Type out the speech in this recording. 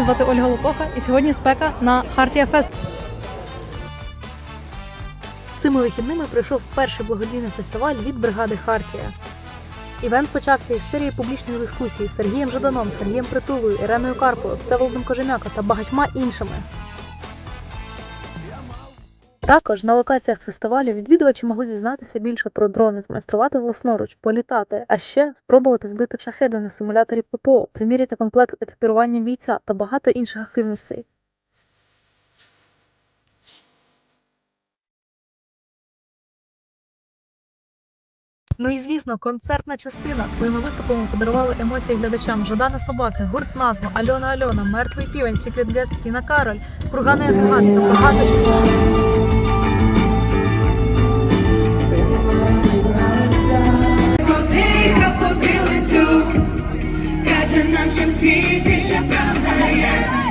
звати Ольга Лопоха, і сьогодні спека на Хартія Фест. Цими вихідними пройшов перший благодійний фестиваль від бригади Хартія. Івент почався із серії публічних дискусій з Сергієм Жаданом, Сергієм Притулою, Іреною Карпою, Всеволодом Кожем'яка та багатьма іншими. Також на локаціях фестивалю відвідувачі могли дізнатися більше про дрони, змайструвати власноруч, політати, а ще спробувати збити шахеди на симуляторі ППО, приміряти комплект екіпірування бійця та багато інших активностей. Ну і звісно, концертна частина. Своїми виступами подарували емоції глядачам. Жадана Собаки, гурт назва, Альона Альона, Мертвий півень, Секрет Гест, Тіна Кароль, Курганий агрегат та багато нам, що в світі ще правда є.